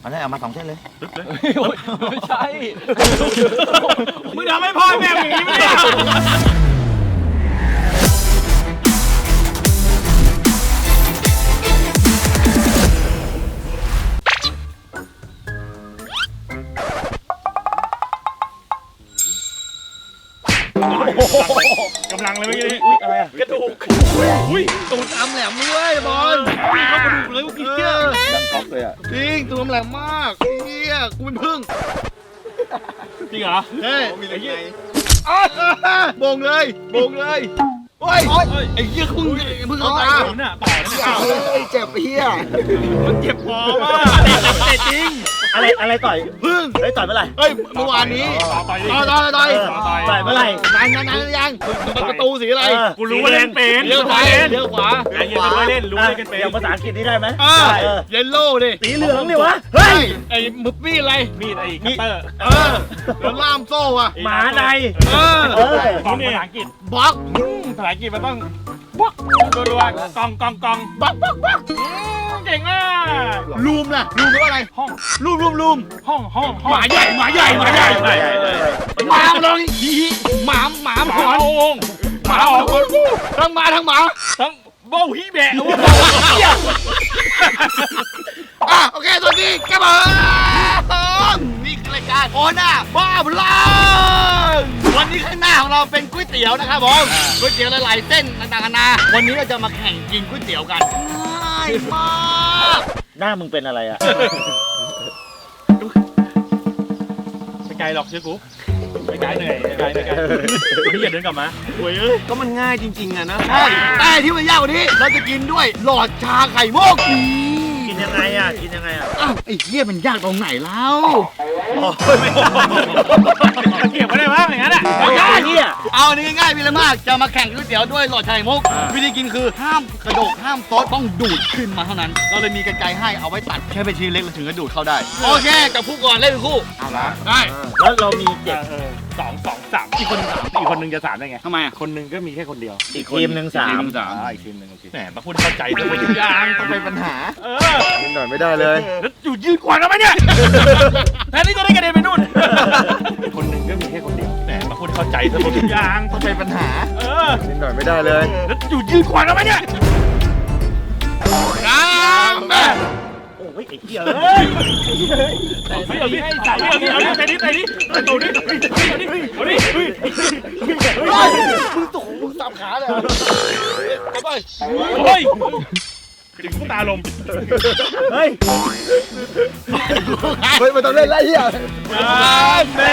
เอาได้เอามาสองเส้นเลย ไม่ใช่ มึงทำให้พ่อแม่มึงอย่างนี้ไม่ได้ จริงตูดอำแหลมมากเฮียกูเป็นพึ่งจริงเหรอเฮ้ยไอ้เหี้ยอ้าวโบงเลยโบงเลยโอ้ยไอ้เหี้ยพึ่งพึ่งเข้าตาเนี่ยต่อเนี่ยเฮ้ยเจ็บเฮียมันเจ็บคอมากแต่จริง อะไรอะไรต่อยพึ่งเฮ้ยต่อยเมื่อไหร่เฮ้ยเมื่อวานนี้ต่อไปต่อยต่อยต่อยต่อยเมื่อไหร่ นานนานนานยังประตูสีอะไรกูรู้ว่าเล่นเป็นเลี้ยวซ้ายเลี้ยวขวาไอ้เหี้ยรู้ว่าเล่นรู้ว่าเล่นกันเป็นอย่างภาษาอังกฤษนี่ได้ไหมอ่าเออเยลโล่ดิสีเหลืองนี่วะเฮ้ยไอ้มุกมี่อะไร มีดไอ้คัตเตอร์เออแล้วล่ามโซ่อะหมาในเออเออของภาษาอังกฤษบล็อกภาษาอังกฤษมันต้องบักรัวๆกองกองกองบล็อกบล็อกบล็อกเก่งมากลูมล่ะลูมแปลว่าอะไรห้องลูมลูมลูมห้องห้องหมาใหญ่หมาใหญ่หมาใหญ่ใหญ่ใหญ่เลยหมาลองฮีหมาหมาหหมาอนโองหมาหอนทั้งหมาทั้งหมาทั้งโบฮีแบะอะโอเคสวัสดีครับผมนี่คือรายการโอน่าบ้าพลังวันนี้ข้างหน้าของเราเป็นก๋วยเตี๋ยวนะครับผมก๋วยเตี๋ยวหลายๆเส้นต่างๆนานาวันนี้เราจะมาแข่งกินก๋วยเตี๋ยวกันง่ายมากหน้ามึงเป็นอะไรอะไม่ไกลหรอกเชื่อกูไม่ไกลเหนื่อยไม่ไกลไม่ไกลวันนี้อย่าเดินกลับมาโว้ยเอ้ยก็มันง่ายจริง ๆอะนะใช่แต่ที่มันยากกว่านี้เราจะกินด้วยหลอดชาไข่มุกกินยังไงอะกินยังไงอะอ้าวไอ้เหี้ยมันยากตรงไหนแล้ว เก็บไว้ได้บ้างอย่างนั้นอะไม่ได้เฮียเอาอันนี้ง่ายๆพี่ละมาก จะมาแข่งก๋วยเตี๋ยวด้วยหลอดไข่มุก วิธีกินคือห้ามกระโดดห้ามซดต้องดูดขึ้นมาเท่านั้น เราเลยมีกันไกรให้เอาไว้ตัดแค่เป็นชิ้นเล็กเราถึงจะดูดเข้าได้ โอเคจับผู้ก่อนเล่นเป็นคู่ เอาละได้ แล้วเรามีเจ็ด สองสองสามอีกคนหนึ่งสามอีกคนหนึ่งจะสามได้ไง ทำไมอะคนหนึ่งก็มีแค่คนเดียวอีกทีมหนึ่งสามสามอ่าอีกทีมหนึ่งโอเคแหมมาพูดเข้าใจด้วยยางต้องเป็นปัญหา เออนิดหน่อยไม่ได้เลย แล้วอยู่ยืนขวางทำไมเนี่ยแทนที่จะได้กระเด็นไปนู่น คนหนึ่งก็มีแค่คนเดียวแหมมาพูดเข้าใจซะหมดทุกอย่างต้องเป็นปัญหา เออ นิดหน่อยไม่ได้เลย แล้วอยู่ยืนขวางทำไมเนี่ยน้ำแม่ โอ้ยไอ้เหี้ยเอ้ยไม่เอาดิใส่ไม่เอาดิเอาดิใส่ดิใส่ดิใส่ตูดิเอาดิเอาดิเอาดิมึงตกมึงสับขาเลยเข้าไปโอ้ยถึงตาลมเฮ้ยเฮ้ยมันต้องเล่นไรเหี้ยแม่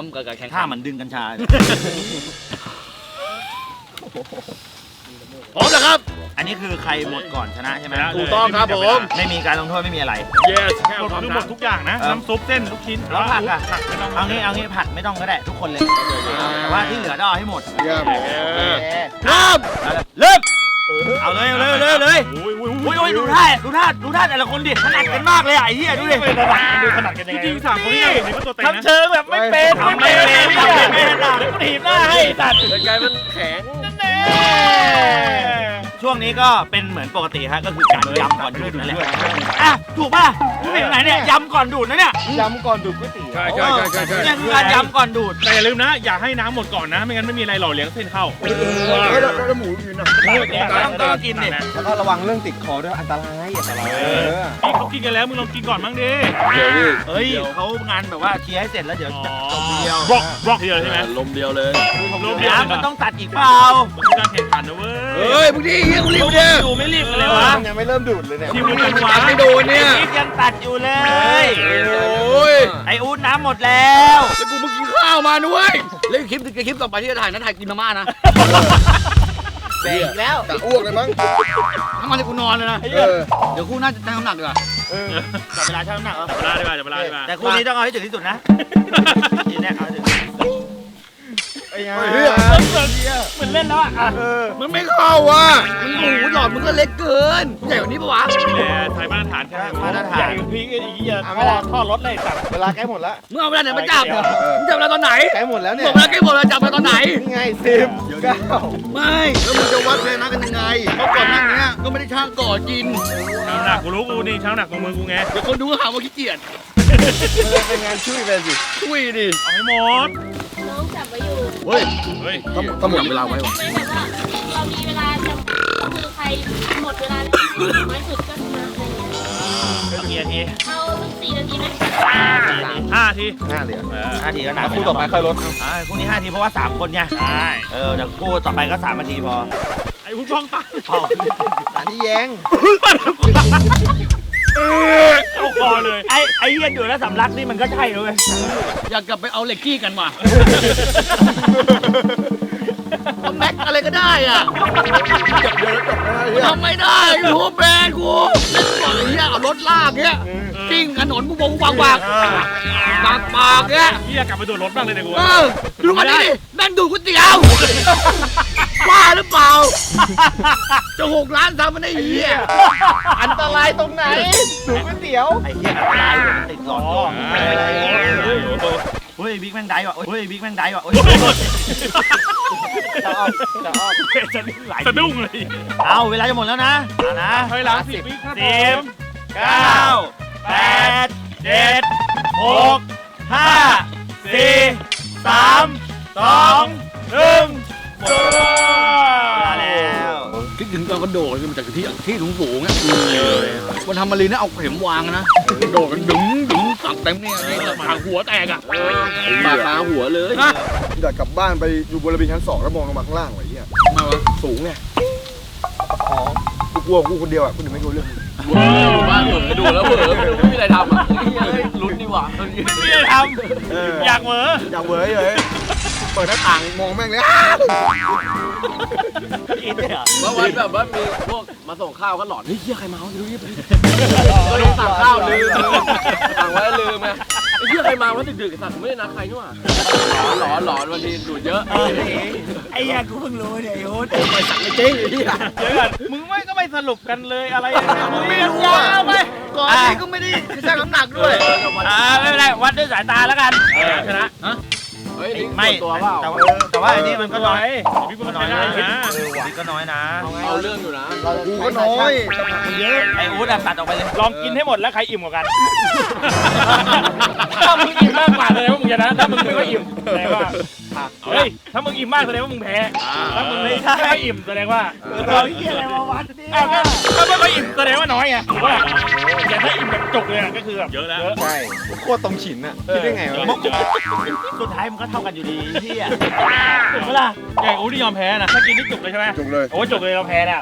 มกับการแข่งท่ามันดึงกัญชา พร้อมแล้วครับ อันนี้คือใครหมดก่อนชนะใช่ไหมถูกต้องครับผม ไม่มีการลงโทษไม่มีอะไร yes หมดคือหมดทุกอย่างนะน้ำซุปเส้น ลูกชิ้นแล้วผักอะผักไม่ต้องเอางี้เอางี้ผัดไม่ต้องก็ได้ทุกคนเลย แต่ว่าที่เหลือต้องเอาให้หมดเยี่ยมเริ่ม เริ่ม เอาเลยเอาเลยเอาเลยเอาเลยโอ้ยโอ้ยโอ้ยโอ้ยดูท่าดูท่าดูท่าแต่ละคนดิถนัดกันมากเลยอะไอ้เหี้ยดูดิไม่ถนัดดูถนัดกันยังไงจริงๆสามคนนี้นี่ก็ตัวเต็งนะทำเชิงแบบไม่เป็นไม่เป็นไม่เป็นไม่เป็นแล้วก็ถีบหน้าให้ตัดกายมันแข็ง ช่วงนี้ก็เป็นเหมือนปกติฮะก็คือการยำก่อนดูดนั่นแหละอะถูกป่ะเป็นไหนเนี่ยยำก่อนดูดนะเนี่ยย้ำก่อนดูดก๋วยเตี๋ยวใช่ใช่ใช่ใช่ใช่เนี่ยคือการยำก่อนดูดแต่อย่าลืมนะ อย่าให้น้ำหมดก่อนนะ ไม่งั้นไม่มีอะไรหล่อเลี้ยงเส้นเข้าแล้วหมูอยู่นะต้องต้องกินดิแล้วก็ระวังเรื่องติดคอด้วยอันตรายอันตรายพี่เขากินกันแล้วมึงลองกินก่อนบ้างดิเฮ้ยเขางานแบบว่าเคลียร์ให้เสร็จแล้วเดี๋ยวจะจบเดียวบล็อกบล็อกเดียวใช่ไหมลมเดียวเลยลมเดียวน้ำมันต้องตัดอีกเปล่ามันคือการแข่งขันนะเว้ เฮ้ยยมึงดิเฮียมึงรีบเนี่ยดูไม่รีบกันเลยวะยังไม่เริ่มดูดเลยเนี่ย ทีมมึงเป็นหวาไม่โดนเนี่ยคลิปยังตัดอยู่เลย โอ้ยไออูดน้ำหมดแล้วแล้วกูมากินข้าวมาด้วย แล้วคลิปคลิปต่อไปที่จะถ่ายนั้นถ่ายกินมาม่านะแดกอีกแล้วจะอ้วกเลยมั้งทั้งวันที่กูนอนเลยนะเดี๋ยวกูน่าจะได้น้ำหนักดีกว่าจับเวลาชั่งน้ำหนักเหรอจับเวลาดีกว่าจับเวลาดีกว่าแต่คู่นี้ต้องเอาให้ถึงที่สุดนะทีเนี้ยเอาให้ถึง ไอ้ไงเฮ้ยเหมือนเล่นแล้วอะเออมันไม่เข้าว่ะมันหมูหลอดมันก็เล็กเกินใหญ่กว่านี้ปะวะแต่ไทยมาตรฐานแค่มาตรฐานใหญ่กว่าพีกอีกอย่าท่อท่อรถเลยสัตว์เวลาใกล้หมดแล้วมึงเอาเวลาไหนมาจับมึงจับเวลาตอนไหนใกล้หมดแล้วบเนี่อยกเวลาใกล้หมดเวลาจับเวลาตอนไหนนี่ไงสิบเก้าไม่แล้วมึงจะวัดแรงนะกันยังไงเพราะก่อนหน้านี้ก็ไม่ได้ช่างก่อกินช้างหนักกูรู้กูนี่ช้างหนักของมือกูไงเดี๋ยวคนดูก็หาว่าขี้เกียจมันเลยเป็นงานช่วยไปสิช่วยดิเอาให้หมด น้องจับไว้อยู่เฮ้ยเฮ้ยต้องต้องหมดเวลาไว้วะไม่แบบว่าเรามีเวลาจะก็คือใครหมดเวลาน้อยสุดก็ชนะอะไรเงี้ยกี่นาทีเอาสักสี่นาทีไหมห้าทีห้าเหรียญเออห้าทีก็นานคู่ต่อไปค่อยลดอ่าคู่นี้ห้าทีเพราะว่าสามคนไงใช่เออเดี๋ยวคู่ต่อไปก็สามนาทีพอไอ้ผู้ช่องตายพออันนี้แย้ง เข้าคอเลย ไอ้ไอ้เหี้ยอยู่แล้วสำลักนี่มันก็ใช่เลยอยากกลับไปเอาเหล็กกี้กันว่ะเอาแม็กอะไรก็ได้อะทำไม่ได้ยูแบรนด์กูเล่นบอกไอ้เหี้ยเอารถลากเงี้ยกิ้งถ นนกูบอกกูวางวางปากปากเงี้ยพี่อยากกลับไปโดดรถบ้างเลยเนี่ยกูเออดูมันดิแม่งดูดก๋วยเตี๋ยวบ้าหรือเปล่า จะหกล้านทำมันได้เหี้ยอันตรายตรงไหนสูงก๋วยเตี๋ยวไอ้เหี้ยอันตรายเลยมันติดหลอดอ๋กอล้องเฮ้ยเฮ้ยโอ้โหเฮ้ยบิ๊กแม่งได้ว่ะเฮ้ยบิ๊กแม่งได้ว่ะเฮ้ยจะออกจะออกจะดิ้นไหลสะดุ้งเลย เอาเวลาจะหมดแล้วนะเอานะถอยหลังสิบวิครับผสิบมเก้า แปดเจ็ดหกห้าสี่สามสองหนึ่งหมดเวลาแล้วคิดถึงตอนกระโดดคือมันจากที่ที่สูงสูงๆอะวันทำมารีนะเอาเข็มวางนะกระโดดกันดึงดึงสับเต็มเนี่ยนี่ปากหัวแตกอะปากขาหัวเลยนะอยากกลับบ้านไปอยู่บนระเบียงชั้นสองแล้วมองลงมาข้างล่างไว้เหี้ยมาวะสูงไงอ๋อกูกลัวกูคนเดียวอะคนอื่นไม่กลัวเรื่องนี้ เวอร์อยู่บ้าเหอดูแล้วเหอไม่มีอะไรทำอะเฮ้ยลุ้นดีกว่าไม่ได้ทเออำอยากเหมออยากเว้ยเลยเปิดหน้าต่างมองแม่งเลยกินเลยเหรอเมื่อวันแบบว่ามีพวกมาส่งข้าวก็หลอนเฮ้ยเฮียใครมาเอาดูรีบก็ลืมสั่งข้าวลืมลืมสั่งไว้ลืมไง เฮียใครมาว่าดึกๆสั่งไม่ได้นัดใครนี่หว่าหลอนหลอนวันนี้ดูดเยอะเออไอ้เหี้ยกูเพิ่งรู้เนี่ยไอ้โอ๊ตจริงไอ้เหี้ยเดี๋ยวก่อนมึงไม่ก็ไม่สรุปกันเลยอะไรอย่างเงี้ยมึงไม่รู้ยาอะวไปก่อนนี้ก็ไม่ได้ชั่งน้ำหนักด้วยอ่าไม่เป็นไรวัดด้วยสายตาแล้วกันเออชนะ เฮ้ยนี่ไม่ตัวเปล่า แต่ว่าแต่ว่าอันนี้มันก็น้อยพี่ก็ก็น้น้ออยยนะนะเออนี่ก็น้อยนะเอาเรื่องอยู่นะ กูก็น้อยมันเยอะไอ้อู๊ดอะตัดออกไปเลยลองกินให้หมดแล้วใครอิ่มกว่ากัน ถ้ามึงอิ่มมากกว่าแสดงว่ามึงชนะถ้ามึงไม่ค่อยอิ่มแสดง ว่าเฮ้ย ถ้ามึงอิ่มมากแสดงว่ามึงแพ้ ถ้ามึงไม่ค่อยอิ่มแสดงว่าเราเหี้ยอะไรมาวัดเนี่ยอ้าวก็ถ้าไม่ค่อยอิ่มแสดงว่าน้อยไงถูกป่ะแต่ถ้าอิ่มแบบจุกเลยอะก็คือแบบเยอะแล้วใช่กูโคตรตรงฉินอะคิดได้ไงวะสุดท้ายมันก็เท่ากันอยู่ดีเหี้ยถูกปะล่ะอย่างอูที่ยอมแพ้นะถ้ากินนี่จุกเลยใช่ไหมจุกเลย โอ้จุกเลยเราแพ้แล้ว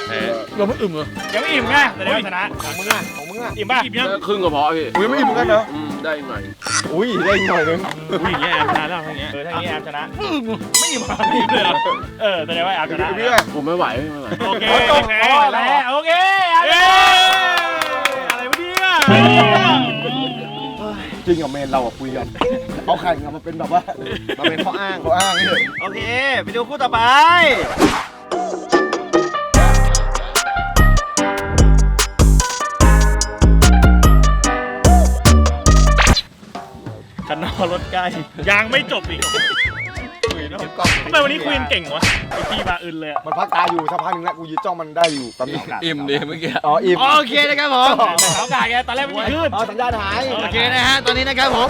เราไม่อึมเหรอยังไม่อิ่มไงแสดงว่าชนะของมึงอะของมึงอะอิ่มป่ะอิ่มยังครึ่งก็พอพี่อุ้ยไม่อิ่มเหมือนกันเหรออืม ได้อีกหน่อย อุ้ยได้อีกหน่อยนึงอุ้ยอย่างเงี้ยแอบชนะแล้วอย่างเงี้ย เออถ้าอย่างเงี้ยแอบชนะ ไม่อิ่มไม่อิ่มเลยเหรอเออแสดงว่าแอบชนะเรื่อยผมไม่ไหวไม่ไหว โอเคโอเคแล้วโอเคเย้อะไรวะเนี่ยจริงกับเมนเราอะคุยกัน เอาไข่กันมาเป็นแบบว่ามาเป็นข้ออ้างข้ออ้างนี่เถอะโอเค ไปดูคู่ต่อไป นนอรถใกล้ยังไม่จบอีกทำไมวันนี้คุยกันเก่งวะไอพี่มาอึนเลยอะมันพักตาอยู่สักพักหนึงแล้วกูยืนจ้องมันได้อยู่แป๊บนึงอิ่มดีเมื่อกี้ อ๋ออิ่มโอเคนะครับผมแต่เขากายไงตอนแรกมันมีขึ้น อ๋อสัญญาณหายโอเคนะฮะ ตอนนี้นะครับผม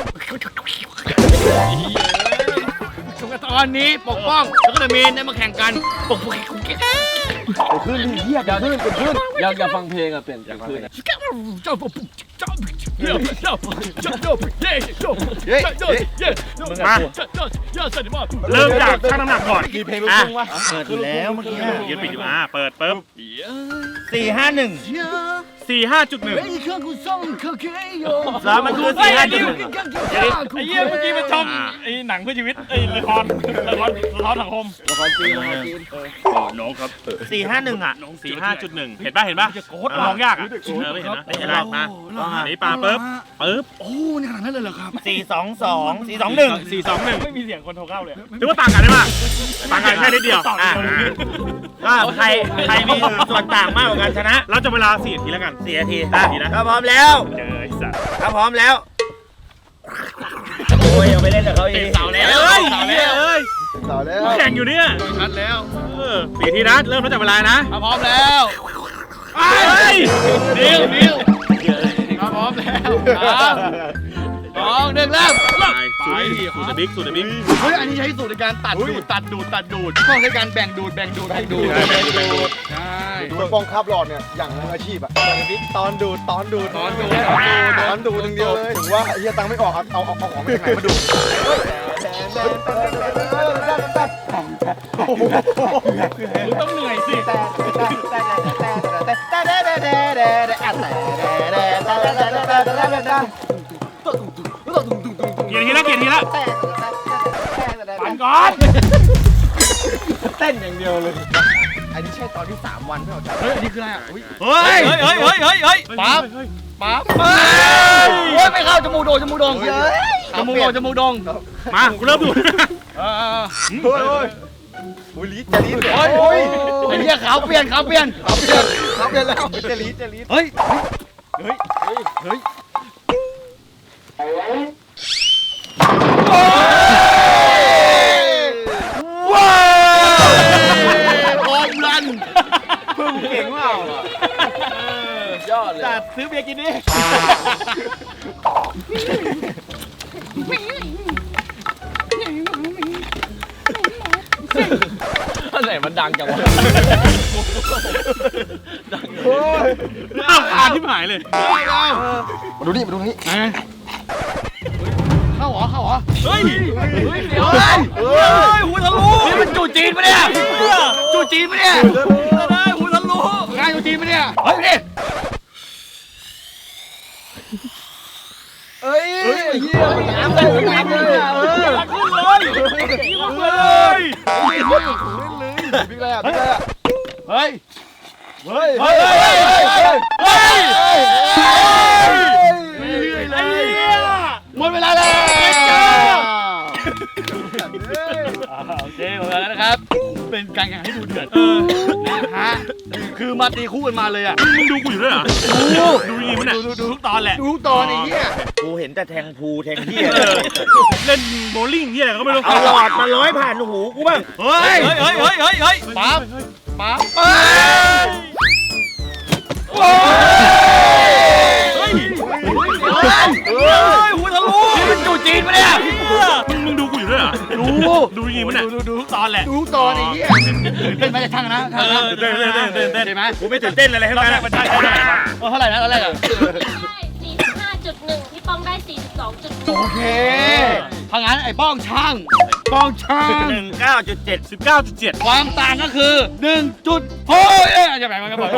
ตอนนี้ปกป้องแล้วก็เดมีนได้มาแข่งกันปกป้อง เกิดขึ้นดิเหี้ยเกิดขึ้นเป็นขึ้นอยากอยากฟังเพลงอะเปลี่ยนจากคืนอะมึงอะเริ่มจากชั่งน้ำหนักก่อนกี่เพลงลูกทุ่งวะเปิดอยู่แล้วเมื่อกี้ยืนปิดอยู่อะเปิดปุ๊บสี่ห้าหนึ่ง สี่ห้าจุดหนึ่งแล้วมันคือสี่ห้าจุดหนึ่งไอ้เหี้ยเมื่อกี้มันชมไอ้หนังเพื่อชีวิตไอ้ละครละครละครสังคมละครจีนละครจีนน้องครับ สี่ห้าหนึ่งอะสี่ห้าจุดหนึ่งเห็นป่ะเห็นป่ะมองยากอะเออไม่เห็นนะไม่เห็นนะมาอันนี้ปลาปุ๊บปุ๊บโอ้นี่ขนาดนั้นเลยเหรอครับสี่สองสองสี่สองหนึ่งสี่สองหนึ่งไม่มีเสียงคนโทรเข้าเลย ถือว่าต่างกันได้ป่ะต่างกันแค่นิดเดียวอะ ก็ใครใครมีส่วนต่างมากกว่ากันชนะ เราจะเวลาสี่นาทีแล้วกันสี่นาทีสี่นาทีนะถ้าพร้อมแล้วเจอไอ้สัตว์ถ้าพร้อมแล้ว โอ้ยเอาไปเล่นกับเขาอีกเสาแล้วเอ้ยเอ้ยต่อแล้วแข่งอยู่เนี่ยชัดแล้วเออสี่นาทีนะเริ่มตั้งแต่เวลานะพร้อมแล้วเฮ้ยดิวดิวพร้อมแล้วสองหนึ่งเริ่ม ไป สูตรบิ๊กสูตรบิ๊กเฮ้ยอันนี้ใช้สูตรในการตัดดูดตัดดูดตัดดูดต้องใช้การแบ่งดูดแบ่งดูดแบ่งดูดแบ่งดูดใช่ดูปองคาบหลอดเนี่ยอย่างมืออาชีพอะตอนดูดตอนดูดตอนดูดตอนดูดอย่างเดียวเลยถึงว่าเฮียตังค์ไม่ออกเอาเอาเอาของมาจากไหนมาดูดต้องเหนื่อยสิ เกียร์ทีละเกียร์ทีละปันก่อนเต้นอย่างเดียวเลย อันนี้ใช่ตอนที่ 3 วันไม่เอาใจเฮ้ยอันนี้คืออะไรอะอุ๊ยเฮ้ยเฮ้ยเฮ้ยเฮ้ยเฮ้ยเฮ้ยปั๊บปั๊บโอ้ยไม่เข้าจมูกโดนจมูกโดนจมูกโดนจมูกโดนมากูเริ่มดูเออเฮ้ยเฮ้ยอุ้ยลีดจะลีดโอ้ยโอ้ยไอ้เหี้ยขาวเปลี่ยนขาวเปลี่ยนขาเปลี่ยนขาเปลี่ยนแล้วจะลีดจะลีดเฮ้ย ว้าวโอ้ยรันเพิ่งเก่งว่ายอดเลยจัดซื้อเบียร์กินดิอันไหนมันดังจังวะอ้าวขาดที่หายเลย มาดูนี่มาดูนี่เข้า เหรอเข้าเฮ้ยเดี๋ยวเฮ้ยหัวทะลุนี่มันจูจีนปะเนี่ยจูจีนปะเนี่ยได้หัวทะลุงานจูจีนปะเนี่ย เฮ้ยนี่เอ้ยเฮียน้ำเลยน้ำเลยเออขึ้นเลยยิงเลยพี่อะไรอะพี่อะไรอะเฮ้ย เฮ้ย เฮ้ย เฮ้ย เฮ้ย โอเคหมดเวลาแล้วนะครับ เป็นการแข่งขันที่ดูเดือดนะฮะคือมาตีคู่กันมาเลยอะมึงดูกูอยู่ด้วยเหรอดูดูยิงมันเนี่ยดูดูทุกตอนแหละดูตอนไอ้เหี้ยกูเห็นแต่แทงภูแทงเหี้ยเออเล่นโบลิ่งที่อะไรก็ไม่รู้เอาหลอดมาร้อยผ่านหูกูบ้างเฮ้ยเฮ้ยเฮ้ยเฮ้ยเฮ้ยเฮ้ยปั๊บปั๊บเฮ้ยเฮ้ยหัวทะลุนี่มันจูจีนปะเนี่ยมึงมึงดู กูอยู่ด้วยเหรอดูดูยิงมันเนี่ยดูดูทุกตอนแหละดูตอนไอ้เหี้ยเป็นมาจากช่างนะช่างนะเต้นเต้นเต้นเต้นเต้นใช่ไหมกูไม่ตื่นเต้นอะไรทั้งตอนนั้นแรกมันได้ใช่ไหมเออเท่าไหร่นะตอนแรกอะได้45.1พี่ป้องได้ 42.1โอเค ถ้างั้นไอ้ป้องช่างป้องช่างหนึ่งเก้าจุดเจ็ดสิบเก้าจุดเจ็ดความต่างก็คือ1จุดโอ้ยเอ้ยจะแบ่งมันก็บอก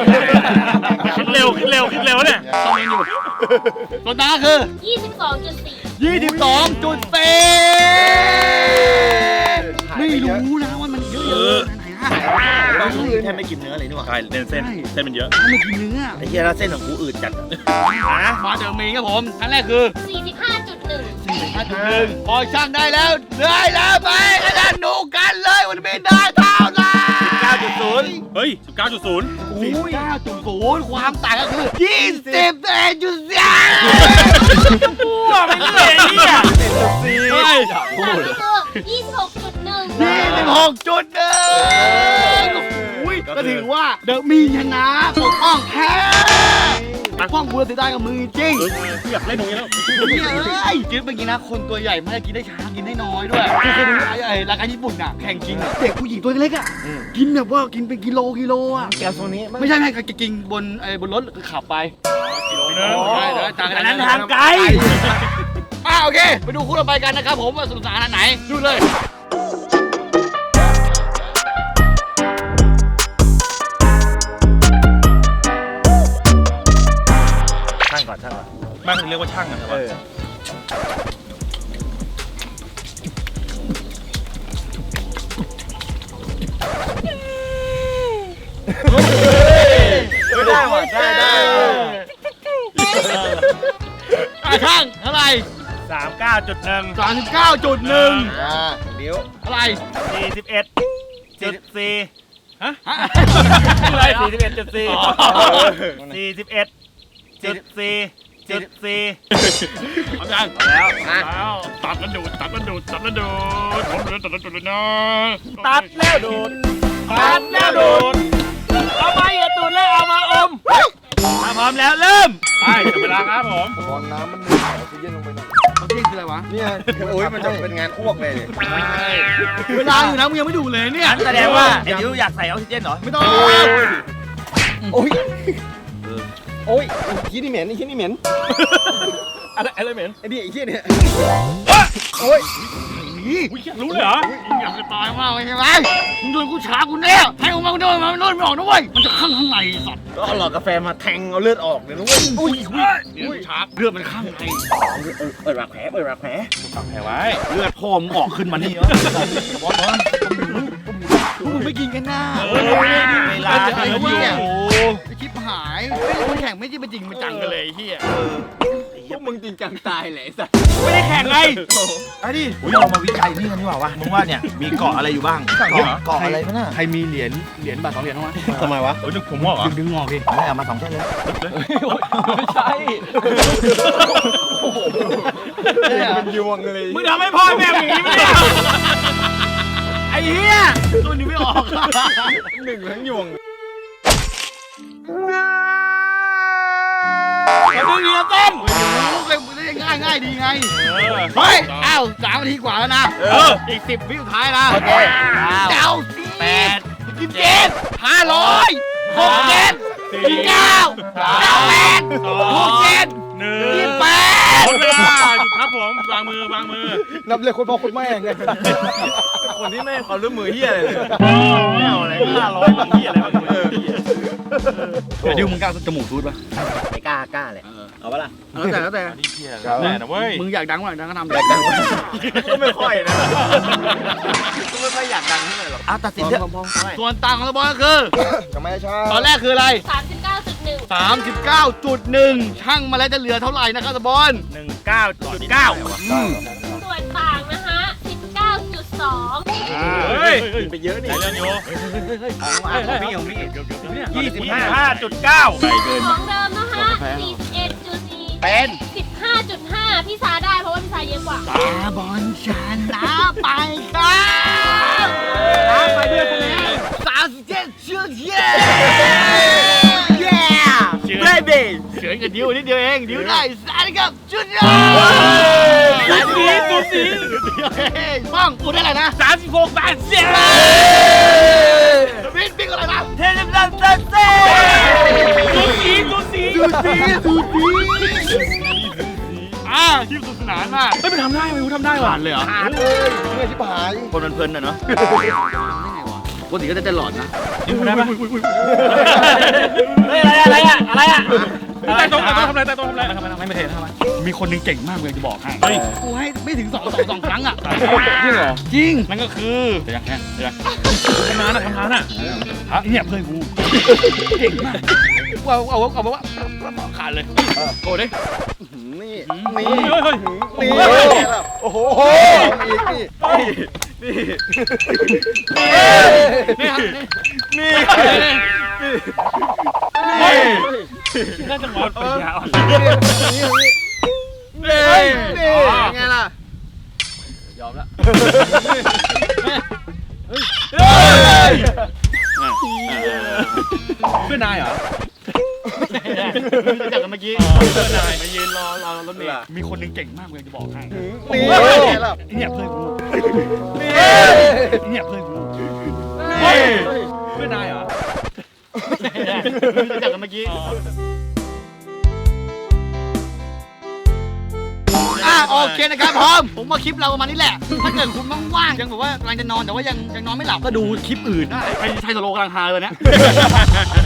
คิดเร็วคิดเร็วคิดเร็วเนี่ยคอมเมนต์อยู่ส่วนต่างก็คือ22.4 22จุดเ็ไม่รู้นะว่ามันเยอะๆไหนฮะ แทบไม่กินเนื้อเลยนี่หว่าใช่เส้นเส้นเส้นมันเยอะถ้าไม่กินเนื้อไอ้เหี้ยแล้วเส้นของกูอืดจัดนะมาเจอมีครับผมครั้งแรกคือ45.1พอช่างได้แล้วได้แล้วไปกันดันดูกันเลยวันนี้ได้เท่าไหร่9.0 เฮ้ยสิบเก้าจุดศูนย์สิบเก้าจุดศูนย์ความต่างก็คือยี่สิบเอ็ดจุดสี่ก็ไม่เก่งเนี่ยเฮ้ยต่างก็คือ26.1 ยี่สิบหกจุดหนึ่งอุ้ยก็ถือว่าเดอะมีชนะปกป้องแพ้ปกป้องบัวเสียดายกับมือจริงอยากเล่นตรงนี้แล้วเนี่ยเอ้ยกินเมื่อกี้นะ คนตัวใหญ่ไม่ได้กินได้ช้ากินได้น้อยด้วยคือเคยดูไอ้ไอ้รายการญี่ปุ่นอะแข่งกินอะเด็กผู้หญิงตัวเล็กอะกินแบบว่ากินเป็นกิโลกิโลอะแก้วโซนี้ไม่ใช่ไม่ใช่กินบนไอ้บนรถขับไปกิโลนึงใช่ใช่ต่างกัอันนนั้นทางไกลอะโอเค ไปดูคู่ต่อไปกันนะครับผมว่าสนุกสนานขนาดไหนดูเลย บ้านเขาเรียกว่าช่างอะแต่เอว่าอไม่ได้ว่ะได้ได้อะช่างเท่าไหร่สามเก้าจุดหนึ่งสามสิบเก้าจุดหนึ่งอ่าเดี๋ยวเท่าไหร่สี่สิบเอ็ดจุดสี่ฮะอะไรสี่สิบเอ็ดจุดสี่สี่สิบเอ็ดจุดสี่ จุดสี่เอาจังแล้วแล้วตัดแล้วดูดตัดแล้วดูดตัดแล้วดูดผมดูดตัดแล้วดูดเลยนะตัดแล้วดูดตัดแล้วดูดเอามาอย่าตูดแล้วเอามาอมถ้าพร้อมแล้วเริ่มไปถึงเวลาครับผมตอนน้ำมันมีออกซิเจนลงไปหน่อยเอาเที่ยงคืออะไรวะเนี่ยโอ้ยมันจะเป็นงานอ้วกเลยเนี่ยเวลาอยู่นะมึงยังไม่ดูเลยเนี่ยงั้นแสดงว่าไอ้ดิวอยากใส่ออกซิเจนเหรอไม่ต้องโอ้ย โอ้ยไอ้ขี้นี่เหม็นไอ้ขี้นี่เหม็นอะไรอะไรเหม็นไอ้นี่ไอ้ขี้เนี่ยโอ้ยอุ้ยอยากรู้เลยเหรออยากจะตายมากเลยใช่ไหมมึงโดนกูช้ากูแน่ให้ออกมากูโดนมาโดนไม่ออกนะเว้ยมันจะข้างข้างในสัตว์ก็เอาหลอดกาแฟมาแทงเอาเลือดออกเลยนะเว้ยอุ้ยอุ้ยช้าเลือดมันข้างในเปิดปากแผลเปิดปากแผลตัดแผลไว้ เลือดพ่อมึงออกขึ้นมานี่เหรอพ วกมึงไม่กินกันหน้าเวลาไอ้เดียวเหี้ยโอ้ไอ้คลิปหายไม่ได้มาแข่งไม่ใช่มาจริงมาจังกันเลยไอ้เฮียพวกมึงจริงจังตายเลยไอ้สัสไม่ได้แข่งไงไอ้ดิเรามาวิจัยนี่กันดีกว่าวะมึงว่าเนี่ยมีเกาะอะไรอยู่บ้างสั่งเหรอเกาะอะไรมั้งน่ะใครมีเหรียญเหรียญบาทสองเหรียญบ้างไหมทำไมวะเฮ้ยผมว่าเหรอดึงดึงงอกดิอะไรเอามาสองเส้นเลยไม่ใช่เป็นยวงเลยมึงทำให้พ่อแม่มึงอย่างนี้ไม่ได้ไอ้เหี้ย ตัวนี้ไม่ออก หนึ่งทั้งยวงมาดึงเหรียญเต้นลูกเลยง่ายง่ายดีไง เฮ้ย อ้าวสามนาทีกว่าแล้วนะ เออ อีกสิบวิสุดท้ายนะโอเคเก้าแปดสิบเจ็ดห้าร้อยหกเจ็ดสี่เก้าเก้าแปดหกเจ็ดหนึ่ยี่งแปดหมดเวลาหยุด ครับผมวางมือวางมือ นับเลยคนพ่อคนแม่ไงคนที่ไม่ให้ความร่วมมือเฮียอะไรเลยไม่เอาอะไรห้าร้อยบางที่อะไรบางที่เดี๋ยวดิวมึงกล้าจมูกซูดปะไม่กล้ากล้าเลยเอาปะล่ะแล้วแต่แล้วแต่นี่เพี้ยแล้วแต่นะเว้ยมึงอยากดังว่าดังก็ทำอยากดังวะก็ไม่ค่อยนะก็ไม่ค่อยอยากดังเท่าไหร่หรอกเอาตัดสินเถอะส่วนต่างของตะบอลก็คือทำไมช้าตอนแรกคืออะไรสามสิบเก้าจุดหนึ่ง 39.1 ช่างมาแล้วจะเหลือเท่าไหร่นะครับตะบอลหนึ่งเก้าจุดเก้าส่วนต่างนะคะสิบเก้าจุดสองเฮ้ยไปเยอะนี่ไหนเรื่องอยู่ของพี่ของพี่ยี่ยี่สิสิบบห้าห้าจุดเก้าของเดิมนะคะสี่สิบเอ็ดจุดสี่เป็นสิบห้าจุดห้าพี่ซาได้เพราะว่าพี่ซาเยอะกว่า ตาบอลชนะไปครับชนะไปด้วยคะแนน37จุดเย้เย้ เบบี้เฉือนกับดิวนิดเดียวเอง ดิวได้สามกับจุดเย้สูสีสูสีป้องกูได้อะไรนะสามสิบหกบาทเสียบิ๊กบิ๊กอะไรนะเทเลซันเต้เต้ดูสีดูสีสูสีสูสีอ่าคลิปสนุกสนานมากเฮ้ยมันทำได้ไหมกูทำได้ว่ะผ่านเลยเหรอขาดเลยเมื่อชิบหายคนมันเพลินอะเนาะ ปกติก็จะเต้นหลอดนะนี่กูได้ปะเฮ้ยอะไรอะอะไรอะอะไรอะใต้โต๊ะใต้โต๊ะทำอะไรใต้โต๊ะทำอะไรทำไมไม่ไม่เททำไมมีคนหนึงเก่งมากเลยจะบอกให้เฮ้ยกูให้ไม่ถึงสองสองสองครั้งอะจริงเหรอจริงนั่นก็คือเดี๋ยวยังแค่เดี๋ยวยังทำงานนะทำงานอะฮะเนี่ยเพื่อนกูเก่งมากเอาเอาเอาเอาว่าขาดเลยโอ้ดิ นี่เฮ้นี่ยเฮ้ยนี่โอ้โหอีกนี่นี่ครับนี่นี่น่าจะหมดปัญญาอ่อนนี่นี่นี่ไงล่ะยอมละเพื่อนนายเหรอ รู้จักกันเมื่อกี้เพื่อนนายมายืนรอรอรถเมล์มีคนหนึงเก่งมากเลยจะบอกให้นี่เนี่ยเพื่อนกูเนี่ยเพื่อนกูเฮ้ยเพื่อนนายเหรอรู้จักกันเมื่อกี้อะโอเคนะครับพร้อมผมว่าคลิปเราประมาณนี้แหละ ถ้าเกิดคุณว่างๆยังแบบว่ากำลังจะนอนแต่ว่ายังยังนอนไม่หลับก็ดูคลิปอื่นได้ไปไทยสโลกำลังฮาเลยเนี่ย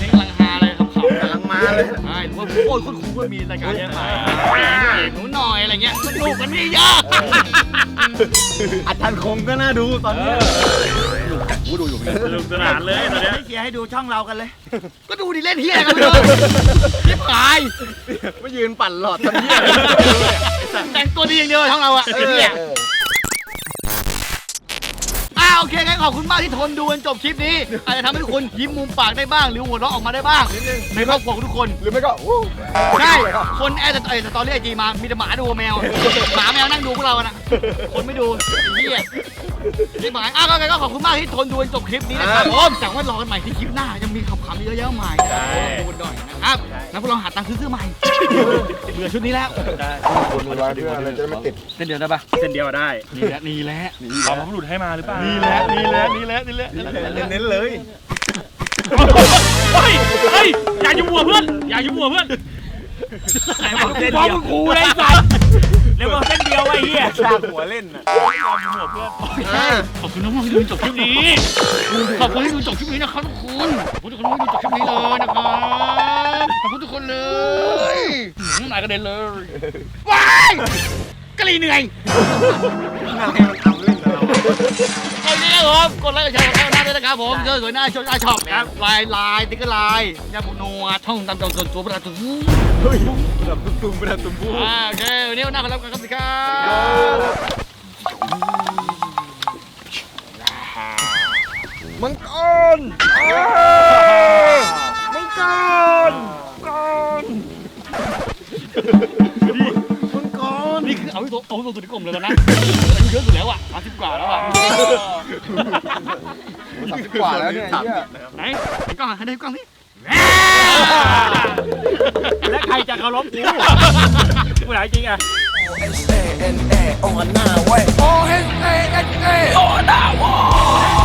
นี่กำลังฮาเลยครับเขากำลัง มาเลยใช่หรือว่าโอ้ยคุณครูก็มีรายการเยอะมากหนูหน่อยอะไรเงี้ยสนุกมันมีเยอะอาจารย์คงก็น่าดูตอนนี้สนุกสนานเลยตอนเนี้ยเชียร์ให้ดูช่องเรากันเลย ก็ดูดิเล่นเฮียกันไปเลยชิบหายไม่ยืนปั่นหลอดตอนนี้แต่งตัวดีอย่างเดียวช่องเราอะไอ้เฮียอ่า โอเคงั้นขอบคุณมากที่ทนดูจนจบคลิปนี้ อาจจะทำให้ทุกคนยิ้มมุมปากได้บ้าง หรือหัวเราะออกมาได้บ้างในครอบครัวของทุกคน หรือไม่ก็อู้ใช่ คนแอดแต่ไอ้สตอรี่ไอจีมา มีแต่หมาดูกับแมว หมาแมวนั่งดูพวกเราอะนะ คนไม่ดูไอ้เหี้ยนี่หมายอ้าวก็ก็ขอบคุณมากที่ทนดูจนจบคลิปนี้นะครับผมจากว่ารอกันใหม่ที่คลิปหน้ายังมีขำๆเยอะแยะมากมายดูกันหน่อยนะครับแล้วพวกเราหาตังค์ซื้อเสื้อใหม่เบื่อชุดนี้แล้วคนไว้เพื่ออะไรจะได้ไม่ติดเส้นเดียวได้ปะเส้นเดียวได้ นี่แหละนี่แหละเรามาบุรุษให้มาหรือเปล่านี่แหละนี่แหละนี่แหละนี่แหละเน้นๆเลย เฮ้ยเฮ้ยอย่ายุ่งหัวเพื่อนอย่ายุ่งหัวเพื่อนไหนบอกเส้นเดียวกูเลยสัตว์เรียกว่าเส้นเดียวไอ้เหี้ยชาหัวเล่นน่ะขอบคุณน้องๆที่ดูจบคลิปนี้ขอบคุณที่ดูจบคลิปนี้นะครับทุกคนขอบคุณทุกคนที่ดูจบคลิปนี้เลยนะครับขอบคุณทุกคนเลยหืมนายกระเด็นเลยว้ายกะหรี่เหนื่อยอะไรมันทำเล่นกับเรา โอเครับผมกดไลค์กดแชร์กดติดตามด้วยนะครับผมเจอสวยหน้าชมหน้าช็อปครับลายลายติ๊กเกอร์ลายยาบุโนัวช่องตามจองส่วนตัวประตูเฮ้ยแบบตุ้มๆไปแล้วตุ้มพูอ่าโอเควันนี้วันหน้าขอรับกันครับสวัสดีครับมังกรมังกรกรมังกรนี่คือเอาตัวเอาที่ตัวที่กลมเลยแล้วนะอายุเยอะสุดแล้วอะสามสิบกว่าแล้วอะ สามสิบกว่าแล้วเนี่ยไอ้เหี้ยไหนไอ้กล้องหันได้กล้องนี่และใครจะเคารพกูกูถามจริงอะ O H A N A on a nine way O H A N A on a nine way